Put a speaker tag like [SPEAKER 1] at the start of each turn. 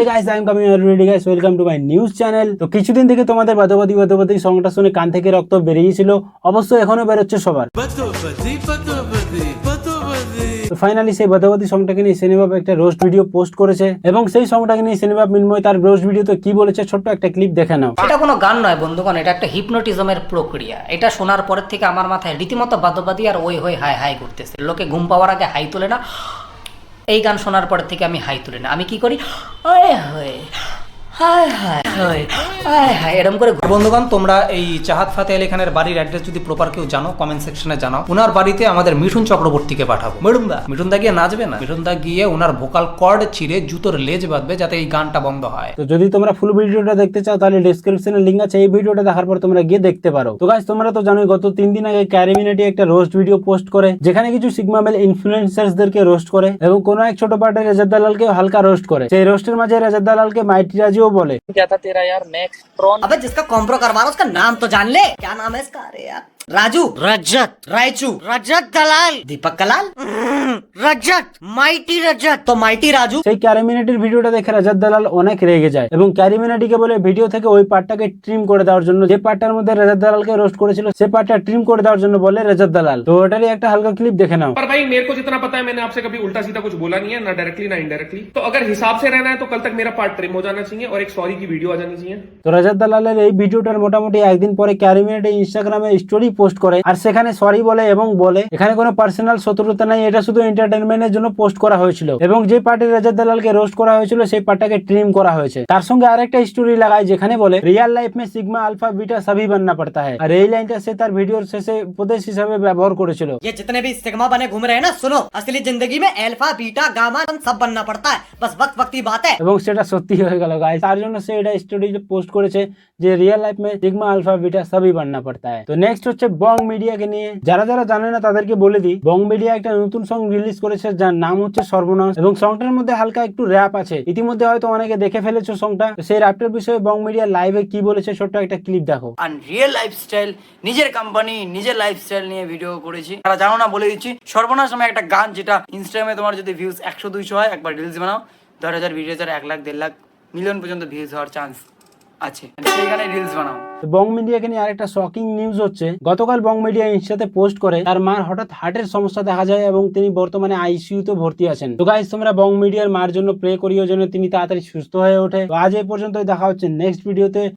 [SPEAKER 1] Hey guys I am coming already guys welcome to my news channel তো কিছুদিন থেকে তোমাদের বাদবাদি বাদবাদি সংটা শুনে কান থেকে রক্ত বেরিয়েছিল অবশ্যই এখনও বেরোচ্ছে সবার. তো ফাইনালি সেই বাদাবাদি সংটাকে নিয়ে সিনেমাপ একটা রোস্ট ভিডিও পোস্ট করেছে। এবং সেই সংটাকে নিয়ে সিনেমাপ মিনময় তার রোস্ট ভিডিওতে কি বলেছে ছোট্ট একটা ক্লিপ দেখে নাও।
[SPEAKER 2] এটা কোনো গান নয় বন্ধুগণ এটা একটা হিপনোটিজমের প্রক্রিয়া। এটা শোনার পরের থেকে আমার মাথায় রীতিমতো বাদবাদী আর ওই হয়ে হাই হাই করতেছে। লোকে ঘুম পাওয়ার আগে হাই তোলে না এই গান শোনার পর থেকে আমি হাই তুলি না। আমি কি করি? হায় হায় হায় হায়। এরকম করে
[SPEAKER 3] বন্ধুগণ তোমরা এই চাহাত ফাতে আলী খানের বাড়ির অ্যাড্রেস যদি প্রপার কেউ জানো কমেন্ট সেকশনে জানাও। ওনার বাড়িতে আমাদের মিঠুন চক্রবর্তীকে পাঠাবো। মিঠুন দা মিঠুন দা গিয়ে নাচবে না? মিঠুন দা গিয়ে ওনার ভোকাল কর্ড চিরে জুতোর লেজ বাঁধবে যাতে এই গানটা বন্ধ হয়।
[SPEAKER 1] তো যদি তোমরা ফুল ভিডিওটা দেখতে চাও তাহলে ডিসক্রিপশনে লিঙ্ক আছে। এই ভিডিওটা দেখার পর তোমরা গিয়ে দেখতে পারো। তো গাইস তোমরা তো জানোই গত তিন দিন আগে ক্যারিমিনেটি একটা রোস্ট ভিডিও পোস্ট করে যেখানে কিছু সিগমা মেল ইনফ্লুয়েন্সার্সদেরকে রোস্ট করে এবং কোনো এক ছোট পার্টের রেজাদ দালালকে হালকা রোস্ট করে। সেই রোস্টের মাঝে রেজাদ দালালকে মাইটি রাজিও বলে
[SPEAKER 2] अबे जिसका कॉम्प्रो करवा रहा उसका नाम तो जान ले। क्या नाम है इसका? अरे यार। राजू रजत रायचू रजत दलाल दीपक कलाल रजत माइटी रजत तो माइटी राजू
[SPEAKER 1] সেই ক্যারিমিনেটির ভিডিওটা দেখে রাজাদ দালাল অনেক রেগে যায় এবং ক্যারিমিনেটিকে বলে ভিডিও থেকে ওই পার্টটাকে ট্রিম করে দেওয়ার জন্য যে পার্টটার মধ্যে রাজাদ দালালকে রোস্ট করেছিল সে পার্টটা ট্রিম করে দেওয়ার জন্য বলে রাজাদ দালাল তো ওটারই একটা হালকা ক্লিপ দেখে নাও
[SPEAKER 4] पर भाई मेरे को जितना पता है मैंने आपसे कभी उल्टा सीधा कुछ बोला नहीं है ना डायरेक्टली ना इनडायरेक्टली तो अगर हिसाब से रहना है तो कल तक मेरा पार्ट ट्रिम हो जाना चाहिए और एक सॉरी की वीडियो आ जानी चाहिए
[SPEAKER 1] তো রাজাদ দালালের এই ভিডিওটার মোটামুটি একদিন পরে ক্যারিমিনেটে ইনস্টাগ্রামে স্টোরি পোস্ট করে আর সেখানে সরি বলে এবং বলে এখানে কোনো পার্সোনাল শত্রুতা নাই এটা শুধু এন্টারটেনমেন্টের জন্য পোস্ট করা হয়েছিল এবং যে পার্টি রাজাদ দালালকে রোস্ট করা হয়েছিল সেই পার্টটাকে ট্রিম করা হয়েছে তার সঙ্গে আরেকটা স্টোরি লাগায় যেখানে বলে রিয়াল লাইফ মে সিগমা আলফা বিটা সবই বাননা পড়তা है আর এই লাইনটা সে তার ভিডিওর শেষে উপদেশ হিসাবে ব্যবহার করেছিল
[SPEAKER 2] ये जितने भी सिग्मा बने घूम रहे हैं ना सुनो असली जिंदगी में अल्फा बीटा गामा सब बनना पड़ता है बस वक्त वक्त की बात है
[SPEAKER 1] এবং সেটা সত্যি হয়ে গেল গাইস তার জন্য সে এটা স্টোরি পোস্ট করেছে যে রিয়েল লাইফ মে সিগমা আলফা বিটা সবই বাননা পড়তা है তো নেক্সট হচ্ছে বং মিডিয়াকে নিয়ে। যারা যারা জানে না, তাদেরকে বলে দিই, বং মিডিয়া একটা নতুন সং রিলিজ করেছে, যার নাম হচ্ছে সর্বনাশ। এবং সংটার মধ্যে হালকা একটু র্যাপ আছে। ইতিমধ্যে হয়তো অনেকে দেখে ফেলেছো সংটা সেই র্যাপটার বিষয়ে বং মিডিয়া লাইভে কি বলেছে, ছোট্ট একটা ক্লিপ দেখো।
[SPEAKER 5] আর রিয়েল লাইফস্টাইল নিজের কোম্পানি নিজের লাইফস্টাইল নিয়ে ভিডিও করেছি। তারা জানো না, বলে দিচ্ছি, সর্বনাশ নামে একটা গান যেটা ইনস্টাগ্রামে তোমার যদি ভিউজ একশো দুইশো হয়, একবার রিলস বানাও। দশ হাজার বিশ হাজার এক লাখ, দেড় লাখ মিলিয়ন পর্যন্ত ভিউজ হওয়ার চান্স আছে। সেই গানে রিলস বানাও।
[SPEAKER 1] বং মিডিয়াকে নিয়ে আরেকটা শকিং নিউজ হচ্ছে। গতকাল বং মিডিয়া ইনস্টাতে পোস্ট করে, তার মার হঠাৎ হার্টের সমস্যা দেখা যায় এবং তিনি বর্তমানে আইসিইউ তে ভর্তি আছেন। তো গাইজ তোমরা বং মিডিয়ার মার জন্য প্রে করিও যেন তিনি তাড়াতাড়ি সুস্থ হয়ে ওঠে। তো আজ এই পর্যন্তই, দেখা হচ্ছে নেক্সট ভিডিওতে